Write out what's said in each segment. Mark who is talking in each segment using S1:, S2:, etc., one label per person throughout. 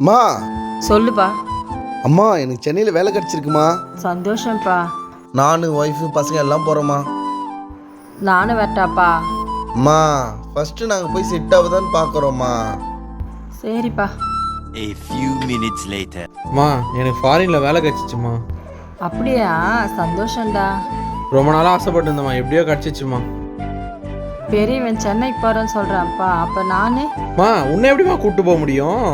S1: அம்மா
S2: சொல்லுப்பா.
S1: அம்மா எனக்கு சென்னையில் வேலை கிடச்சிருக்குமா?
S2: சந்தோஷம்ப்பா.
S1: நான் ஒய்ஃபு பசங்க எல்லாம் போகிறோம்மா
S2: நானும் வரட்டாப்பா.
S1: அம்மா ஃபஸ்ட்டு நாங்கள் போய் செட் ஆகுதான்னு பார்க்குறோம்மா
S2: சரிப்பா.
S3: A few minutes later.
S4: அம்மா எனக்கு ஃபாரினில் வேலை கிடச்சிச்சுமா.
S2: அப்படியா? சந்தோஷம்டா.
S4: ரொம்ப நாளாக ஆசைப்பட்டு இருந்தம்மா எப்படியோ கிடச்சிச்சுமா.
S2: பெரியவன் சென்னைக்கு போகிறேன்னு சொல்கிறான்ப்பா அப்போ நான்?
S4: அம்மா உன்னை எப்படிம்மா கூப்பிட்டு போக முடியும்?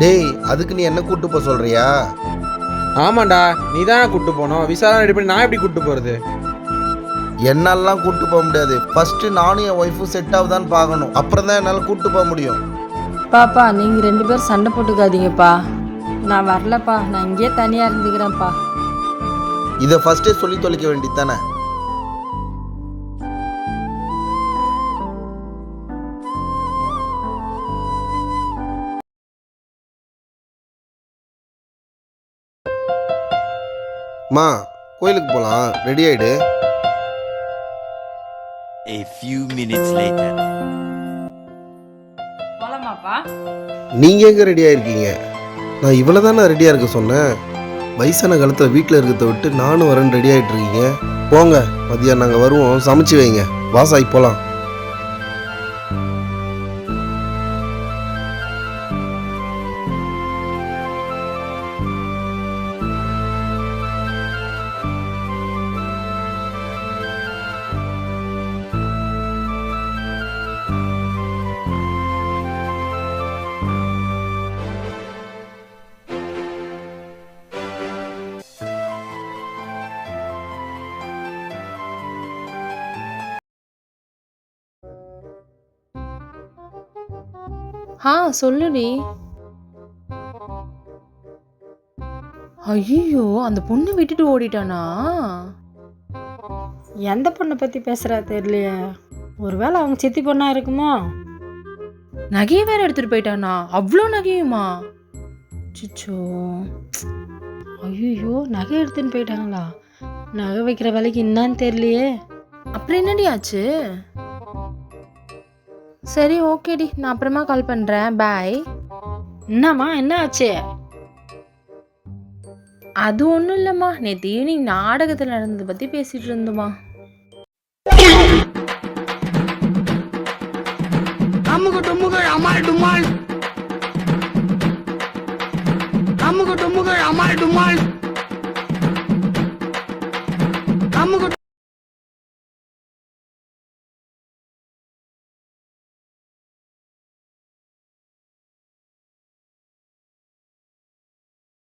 S1: டேய் அதுக்கு நீ என்ன கூட்டு போக சொல்கிறியா
S4: ஆமாண்டா நீ தானே கூப்பிட்டு போனோம். விசா ரெடி பண்ணி நான் எப்படி கூப்பிட்டு போகிறது
S1: என்னாலலாம் கூட்டு போக முடியாது. ஃபஸ்ட்டு நானும் என் ஒய்ஃபும் செட் ஆகுதான்னு பார்க்கணும். அப்புறம் தான் என்னால் கூட்டு போக முடியும்.
S2: பாப்பா நீங்கள் ரெண்டு பேரும் சண்டை போட்டுக்காதீங்கப்பா. நான் வரலப்பா. நான் இங்கேயே தனியாக இருந்துக்கிறேன்ப்பா.
S1: இதை ஃபஸ்ட்டே சொல்லி தொலைக்க வேண்டியது மா கோயிலுக்கு போகலாம் ரெடி ஆயிடு.
S3: A few minutes later.
S2: போகலாமாப்பா
S1: நீங்கள் எங்கே ரெடி ஆயிருக்கீங்க? நான் இவ்வளோ தானே ரெடியாக இருக்க சொன்னேன். வயசான காலத்தில் வீட்டில் இருக்கிறத விட்டு நானும் வரேன்னு ரெடி ஆகிட்டு இருக்கீங்க. போங்க மதியம் நாங்கள் வருவோம். சமைச்சு வைங்க. வாசாய் போகலாம்
S5: ஆ சொல்லுடி. ஐயோ அந்த பொண்ணு விட்டுட்டு ஓடிட்டானா?
S2: எந்த பொண்ணை பற்றி பேசுகிறா தெரியலையே. ஒருவேளை அவங்க சித்தி பொண்ணா இருக்குமோ?
S5: நகையை வேற எடுத்துட்டு போயிட்டானா? அவ்வளோ நகையுமா?
S2: சிச்சோ. ஐயோ நகை எடுத்துன்னு போயிட்டாங்களா? நகை வைக்கிற வேலைக்கு என்னான்னு தெரியலையே.
S5: அப்புறம் என்னடி ஆச்சு? சரி ஓகேடி நான் அப்புறமா கால் பண்ணுறேன் பாய்
S2: என்னம்மா என்ன ஆச்சு
S5: அது ஒன்றும் இல்லைம்மா. நேற்று ஈவினிங் நாடகத்தில் நடந்ததை பற்றி பேசிகிட்டு இருந்தோம்மா.
S6: அம்முக்கு டும்முக்கு அமால் டுமால். அம்முக்கு டும்முக்கு அமால் டுமால். அம்முக்கு